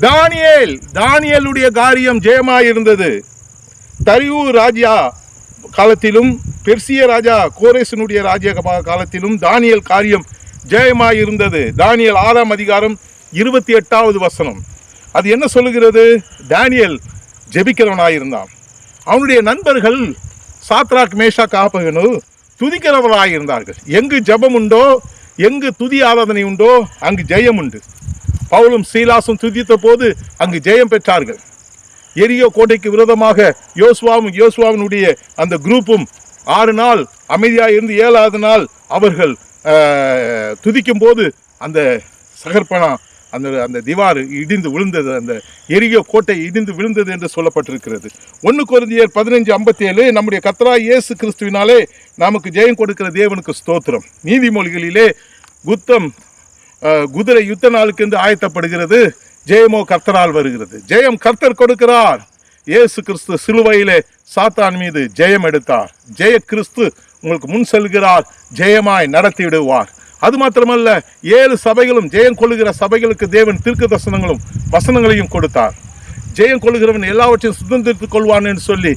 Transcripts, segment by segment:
தானியேல் தானியலுடைய காரியம் ஜெயமாயிருந்தது. தரியூர் ராஜா காலத்திலும் பெர்சிய ராஜா கோரேசனுடைய ராஜ்ய காலத்திலும் தானியல் காரியம் ஜெயமாயிருந்தது. தானியல் ஆறாம் அதிகாரம் இருபத்தி எட்டாவது வசனம். அது என்ன சொல்லுகிறது? தானியேல் ஜெபிக்கிறவனாயிருந்தான். அவனுடைய நண்பர்கள் சாத்ராக் மேஷா காப்பகனு துதிக்கிறவர்களாயிருந்தார்கள். எங்கு ஜெபம் உண்டோ எங்கு துதி ஆராதனை உண்டோ அங்கு ஜெயம் உண்டு பவுலும் சீலாசும் துதித்த போது அங்கு ஜெயம் பெற்றார்கள். எரியோ கோட்டைக்கு விரோதமாக யோசுவாவும் யோசுவாவினுடைய அந்த குரூப்பும் ஆறு நாள் அமைதியாக இருந்து ஏழாவது நாள் அவர்கள் துதிக்கும் போது அந்த சகர்ப்பணா அந்த அந்த திவார் இடிந்து விழுந்தது. அந்த எரியோ கோட்டை இடிந்து விழுந்தது என்று சொல்லப்பட்டிருக்கிறது. ஒன்று குருந்தியர் பதினஞ்சு ஐம்பத்தி ஏழு நம்முடைய கத்ரா இயேசு கிறிஸ்துவினாலே நமக்கு ஜெயம் கொடுக்கிற தேவனுக்கு ஸ்தோத்திரம். நீதிமொழிகளிலே குத்தம் குதிரை யுத்த நாளுக்கு என்று ஆயத்தப்படுகிறது. ஜெயமோ கர்த்தரால் வருகிறது. ஜெயம் கர்த்தர் கொடுக்கிறார். இயேசு கிறிஸ்து சிலுவையிலே சாத்தான் மீது ஜெயம் எடுத்தார். ஜெய கிறிஸ்து உங்களுக்கு முன் செல்கிறார். ஜெயமாய் நடத்தி விடுவார் அது மாத்திரமல்ல ஏழு சபைகளும் ஜெயம் கொள்ளுகிற சபைகளுக்கு தேவன் தீர்க்க தரிசனங்களும் வசனங்களையும் கொடுத்தார். ஜெயம் கொள்ளுகிறவன் எல்லாவற்றையும் சுதந்திரித்துக் கொள்வான் என்று சொல்லி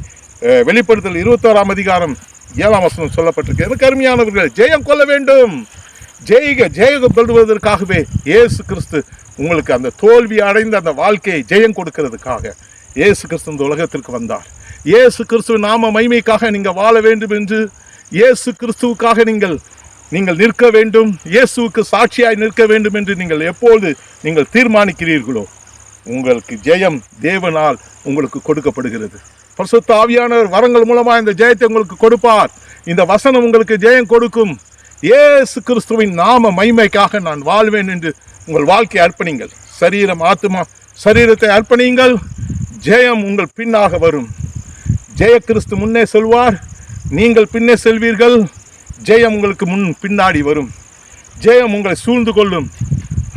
வெளிப்படுத்தல் இருபத்தோராம் அதிகாரம் ஏழாம் வசனம் சொல்லப்பட்டிருக்கு. எனக்கு அருமையானவர்கள் ஜெயம் கொள்ள வேண்டும். ஜெயிக ஜெயம் இயேசு கிறிஸ்து உங்களுக்கு அந்த தோல்வி அடைந்த அந்த வாழ்க்கையை ஜெயம் கொடுக்கிறதுக்காக இயேசு கிறிஸ்து இந்த உலகத்திற்கு வந்தார். இயேசு கிறிஸ்துவ நாம மைமைக்காக நீங்கள் வாழ வேண்டும் என்று இயேசு கிறிஸ்துவுக்காக நீங்கள் நீங்கள் நிற்க வேண்டும் இயேசுவுக்கு சாட்சியாய் நிற்க வேண்டும் என்று நீங்கள் எப்பொழுது நீங்கள் தீர்மானிக்கிறீர்களோ உங்களுக்கு ஜெயம் தேவனால் உங்களுக்கு கொடுக்கப்படுகிறது. பரிசுத்த ஆவியானவர் வரங்கள் மூலமாக இந்த ஜெயத்தை உங்களுக்கு கொடுப்பார். இந்த வசனம் உங்களுக்கு ஜெயம் கொடுக்கும். இயேசு கிறிஸ்துவின் நாம மைமைக்காக நான் வாழ்வேன் என்று உங்கள் வாழ்க்கையை அர்ப்பணிங்கள். சரீரம் ஆத்துமா சரீரத்தை அர்ப்பணியுங்கள் ஜெயம் உங்கள் பின்னாக வரும். ஜெய கிறிஸ்து முன்னே செல்வார். நீங்கள் பின்னே செல்வீர்கள். ஜெயம் உங்களுக்கு முன் பின்னாடி வரும். ஜெயம் உங்களை சூழ்ந்து கொள்ளும்.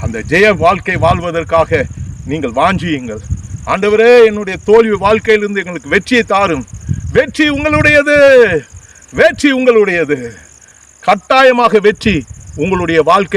அந்த ஜெய வாழ்க்கை வாழ்வதற்காக நீங்கள் வாஞ்சியுங்கள். ஆண்டவரே என்னுடைய தோல்வி வாழ்க்கையிலிருந்து எங்களுக்கு வெற்றியை தாரும். வெற்றி உங்களுடையது. வெற்றி உங்களுடையது. கட்டாயமாக வெற்றி உங்களுடைய வாழ்க்கை